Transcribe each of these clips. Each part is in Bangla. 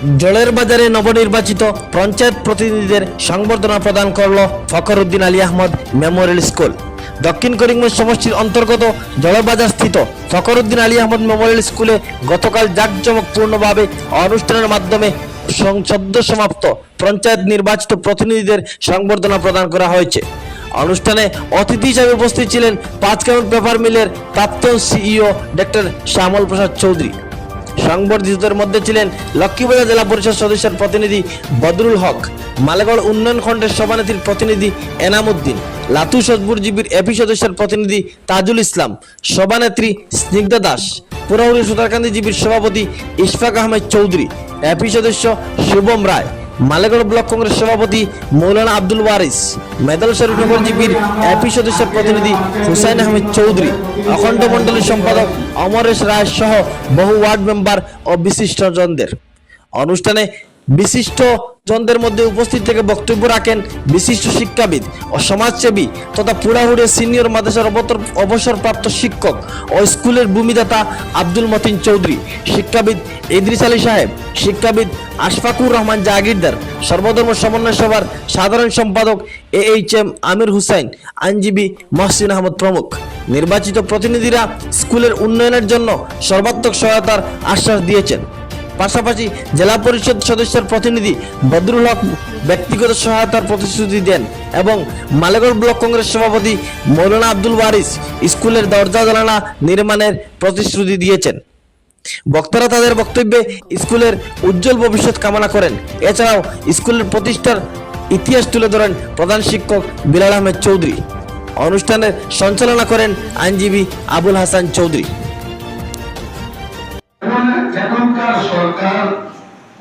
জলের বাজারে নবনির্বাচিত পঞ্চায়েত প্রতিনিধিদের সংবর্ধনা প্রদান করল ফখরুদ্দিন আলী আহমদ মেমোরিয়াল স্কুল। দক্ষিণ করিমগঞ্জ সমষ্টির অন্তর্গত জলবাজার স্থিত ফখরুদ্দিন আলী আহমদ মেমোরিয়াল স্কুলে গতকাল জাঁকজমকপূর্ণভাবে অনুষ্ঠানের মাধ্যমে সদ্য সমাপ্ত পঞ্চায়েত নির্বাচিত প্রতিনিধিদের সংবর্ধনা প্রদান করা হয়েছে। অনুষ্ঠানে অতিথি হিসাবে উপস্থিত ছিলেন পাঁচ কাউন্ট পেপার মিলের প্রাক্তন সিইও ডক্টর শ্যামল প্রসাদ চৌধুরী। সংবর্ধিতদের মধ্যে ছিলেন লক্ষ্মীবাজার জেলা পরিষদ সদস্যের প্রতিনিধি বদরুল হক, মালেগড় উন্নয়ন খণ্ডের সভানেত্রীর প্রতিনিধি এনামুদ্দিন, লাতু সজবুরজীবীর এপি সদস্যের প্রতিনিধি তাজুল ইসলাম, সভানেত্রী স্নিগ্ধা দাস পুরাউড়ি সুতারকান্দি জীবীর সভাপতি ইশফাক আহমেদ চৌধুরী, এপি সদস্য শুভম রায়। মালেগড় ব্লক কংগ্রেস সভাপতি মৌলানা আব্দুল ওয়ারিস মেদাল শরীফনগর জিপির এপি সদস্যের প্রতিনিধি হুসাইন আহমেদ চৌধুরী, অখণ্ড মণ্ডলীর সম্পাদক অমরেশ রায় সহ বহু ওয়ার্ড মেম্বার ও বিশিষ্টজনদের। অনুষ্ঠানে বিশিষ্ট জনদের মধ্যে উপস্থিত থেকে বক্তব্য রাখেন বিশিষ্ট শিক্ষাবিদ ও সমাজসেবী তথা পুরাহুড়ের সিনিয়র মাদ্রাসার অবতর- অবসরপ্রাপ্ত শিক্ষক ও স্কুলের ভূমিদাতা আব্দুল মতিন চৌধুরী, শিক্ষাবিদ ইদ্রিস আলী সাহেব, শিক্ষাবিদ আশফাকুর রহমান জাহাগীরদার সর্বধর্ম সমন্বয় সভার সাধারণ সম্পাদক A H M Amir Hussain, আইনজীবী মহসিন আহমদ প্রমুখ। নির্বাচিত প্রতিনিধিরা স্কুলের উন্নয়নের জন্য সর্বাত্মক সহায়তার আশ্বাস দিয়েছেন। পাশাপাশি জেলা পরিষদ সদস্যের প্রতিনিধি বদরুল হক ব্যক্তিগত সহায়তার প্রতিশ্রুতি দেন এবং মালেগড় ব্লক কংগ্রেস সভাপতি মৌলানা আব্দুল ওয়ারিস স্কুলের দরজা জানালা নির্মাণের প্রতিশ্রুতি দিয়েছেন। বক্তারা তাদের বক্তব্যে স্কুলের উজ্জ্বল ভবিষ্যৎ কামনা করেন। এছাড়াও স্কুলের প্রতিষ্ঠার ইতিহাস তুলে ধরেন প্রধান শিক্ষক বিলাল আহমেদ চৌধুরী। অনুষ্ঠানের সঞ্চালনা করেন আইনজীবী আবুল হাসান চৌধুরী। সরকার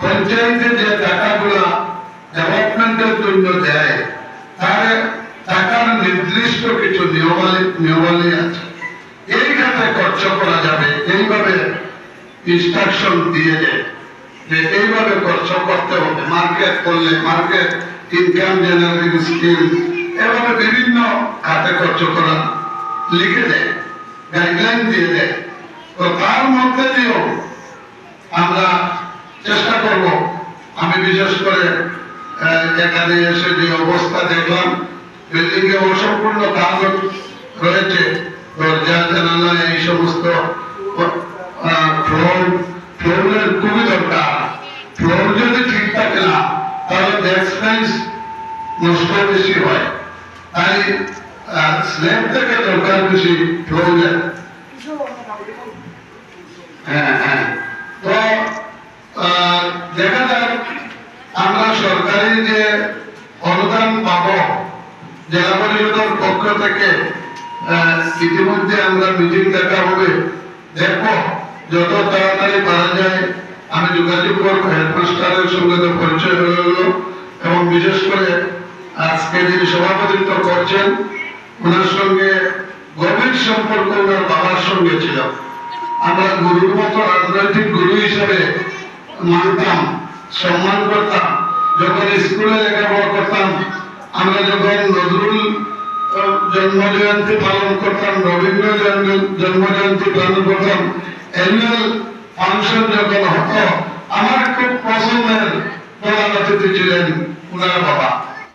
পঞ্চায়েতে যে টাকাগুলা ডেভেলপমেন্টের জন্য দেয়, তার টাকার নির্দিষ্ট কিছু নিয়মাবলী নিয়মাবলী আছে। এই খরচ করা যাবে, এইভাবে ইনস্ট্রাকশন দিয়ে দেয় যে এইভাবে খরচ করতে হবে। মার্কেট করলে মার্কেট ইনকাম জেনারেটিং স্কিম এভাবে বিভিন্ন খাতে খরচ করা লিখে দেয় গাইডলাইন দিয়ে দেয়। তো তার মধ্যে দিয়েও আমরা চেষ্টা করব। আমি বিশেষ করে এখানে এসে যে অবস্থা দেখলাম বিল্ডিং এ অসম্পূর্ণ কাজ রয়েছে। দরজা জানালা এই সমস্ত ফ্লোর ফ্লোরের খুবই দরকার। ফ্লোর যদি ঠিক থাকে না তাহলে বেঞ্চ নষ্ট বেশি হয়। তাই স্ল্যাব থেকে দরকার বেশি ফ্লোরের হ্যাঁ হ্যাঁ। দেখা যাক, আমরা সরকারি যে অনুদান পাব, জেলা পরিষদের পক্ষ থেকে ইতিমধ্যে আমরা মিটিং দেখা হবে। দেখব, যত তাড়াতাড়ি পারা যায়, আমি যোগাযোগ করব, হেডমাস্টারের সঙ্গে তো পরিচয় হয়ে গেল। এবং বিশেষ করে আজকে যিনি সভাপতিত্ব করছেন, ওনার সঙ্গে গভীর সম্পর্ক, ওনার বাবার সঙ্গে ছিল আমরা গুরুর মতো রাজনৈতিক মানতাম, সম্মান করতাম, যখন স্কুলে লেখাপড়া করতাম, আমরা যখন নজরুল জন্ম জয়ন্তী পালন করতাম রবীন্দ্র জন্ম- জয়ন্তী পালন করতাম অ্যানুয়াল ফাংশন যখন হতো, আমার খুব পছন্দের প্রধান অতিথি ছিলেন ওনার বাবা।